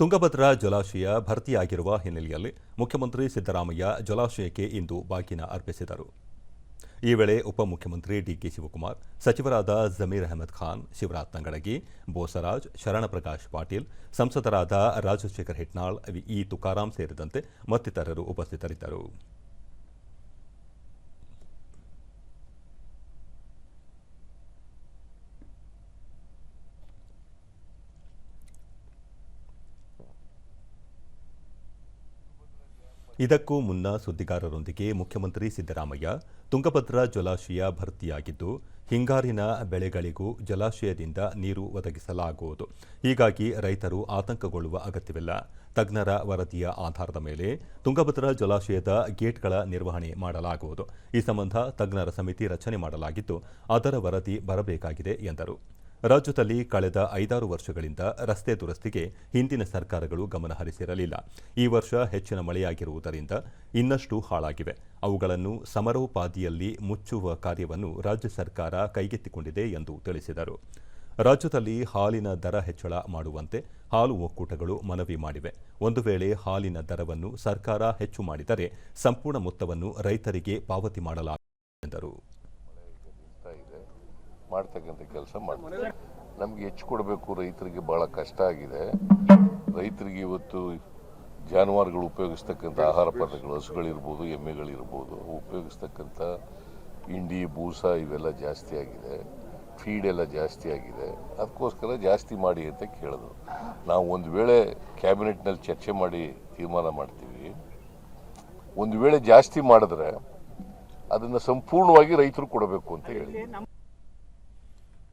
ತುಂಗಭದ್ರಾ ಜಲಾಶಯ ಭರ್ತಿಯಾಗಿರುವ ಹಿನ್ನೆಲೆಯಲ್ಲಿ ಮುಖ್ಯಮಂತ್ರಿ ಸಿದ್ದರಾಮಯ್ಯ ಜಲಾಶಯಕ್ಕೆ ಇಂದು ಬಾಗಿನ ಅರ್ಪಿಸಿದರು. ಈ ವೇಳೆ ಉಪಮುಖ್ಯಮಂತ್ರಿ ಡಿಕೆ ಶಿವಕುಮಾರ್, ಸಚಿವರಾದ ಜಮೀರ್ ಅಹಮದ್ ಖಾನ್, ಶಿವರಾಜ್ ತಂಗಡಗಿ, ಬೋಸರಾಜ್, ಶರಣಪ್ರಕಾಶ್ ಪಾಟೀಲ್, ಸಂಸದರಾದ ರಾಜಶೇಖರ್ ಹೆಟ್ನಾಳ್ ಇ ತುಕಾರಾಂ ಸೇರಿದಂತೆ ಮತ್ತಿತರರು ಉಪಸ್ಥಿತರಿದ್ದರು. ಇದಕ್ಕೂ ಮುನ್ನ ಸುದ್ದಿಗಾರರೊಂದಿಗೆ ಮುಖ್ಯಮಂತ್ರಿ ಸಿದ್ದರಾಮಯ್ಯ ತುಂಗಭದ್ರಾ ಜಲಾಶಯ ಭರ್ತಿಯಾಗಿದ್ದು, ಹಿಂಗಾರಿನ ಬೆಳೆಗಳಿಗೂ ಜಲಾಶಯದಿಂದ ನೀರು ಒದಗಿಸಲಾಗುವುದು. ಹೀಗಾಗಿ ರೈತರು ಆತಂಕಗೊಳ್ಳುವ ಅಗತ್ಯವಿಲ್ಲ. ತಜ್ಞರ ವರದಿಯ ಆಧಾರದ ಮೇಲೆ ತುಂಗಭದ್ರಾ ಜಲಾಶಯದ ಗೇಟ್ಗಳ ನಿರ್ವಹಣೆ ಮಾಡಲಾಗುವುದು. ಈ ಸಂಬಂಧ ತಜ್ಞರ ಸಮಿತಿ ರಚನೆ ಮಾಡಲಾಗಿದ್ದು, ಅದರ ವರದಿ ಬರಬೇಕಾಗಿದೆ ಎಂದರು. ರಾಜ್ಯದಲ್ಲಿ ಕಳೆದ ಐದಾರು ವರ್ಷಗಳಿಂದ ರಸ್ತೆ ದುರಸ್ತಿಗೆ ಹಿಂದಿನ ಸರ್ಕಾರಗಳು ಗಮನ ಹರಿಸಿರಲಿಲ್ಲ. ಈ ವರ್ಷ ಹೆಚ್ಚಿನ ಮಳೆಯಾಗಿರುವುದರಿಂದ ಇನ್ನಷ್ಟು ಹಾಳಾಗಿವೆ. ಅವುಗಳನ್ನು ಸಮರೋಪಾದಿಯಲ್ಲಿ ಮುಚ್ಚುವ ಕಾರ್ಯವನ್ನು ರಾಜ್ಯ ಸರ್ಕಾರ ಕೈಗೆತ್ತಿಕೊಂಡಿದೆ ಎಂದು ತಿಳಿಸಿದರು. ರಾಜ್ಯದಲ್ಲಿ ಹಾಲಿನ ದರ ಹೆಚ್ಚಳ ಮಾಡುವಂತೆ ಹಾಲು ಒಕ್ಕೂಟಗಳು ಮನವಿ ಮಾಡಿವೆ. ಒಂದು ವೇಳೆ ಹಾಲಿನ ದರವನ್ನು ಸರ್ಕಾರ ಹೆಚ್ಚು ಮಾಡಿದರೆ ಸಂಪೂರ್ಣ ಮೊತ್ತವನ್ನು ರೈತರಿಗೆ ಪಾವತಿ ಮಾಡಲಾಗುವುದು ಎಂದರು. ಮಾಡ್ತಕ್ಕಂಥ ಕೆಲಸ ಮಾಡ್ತಾರೆ. ನಮ್ಗೆ ಹೆಚ್ಚು ಕೊಡಬೇಕು ರೈತರಿಗೆ ಬಹಳ ಕಷ್ಟ ಆಗಿದೆ. ರೈತರಿಗೆ ಇವತ್ತು ಜಾನುವಾರುಗಳು ಉಪಯೋಗಿಸ್ತಕ್ಕಂಥ ಆಹಾರ ಪದಾರ್ಥಗಳು, ಹಸುಗಳಿರ್ಬೋದು, ಎಮ್ಮೆಗಳಿರ್ಬೋದು, ಉಪಯೋಗಿಸ್ತಕ್ಕಂಥ ಇಂಡಿ ಬೂಸ ಇವೆಲ್ಲ ಜಾಸ್ತಿ ಆಗಿದೆ. ಫೀಡ್ ಎಲ್ಲ ಜಾಸ್ತಿ ಆಗಿದೆ. ಅದಕ್ಕೋಸ್ಕರ ಜಾಸ್ತಿ ಮಾಡಿ ಅಂತ ಕೇಳಿದ್ರು. ನಾವು ಒಂದು ವೇಳೆ ಕ್ಯಾಬಿನೆಟ್ನಲ್ಲಿ ಚರ್ಚೆ ಮಾಡಿ ತೀರ್ಮಾನ ಮಾಡ್ತೀವಿ. ಒಂದು ವೇಳೆ ಜಾಸ್ತಿ ಮಾಡಿದ್ರೆ ಅದನ್ನು ಸಂಪೂರ್ಣವಾಗಿ ರೈತರು ಕೊಡಬೇಕು ಅಂತ ಹೇಳಿ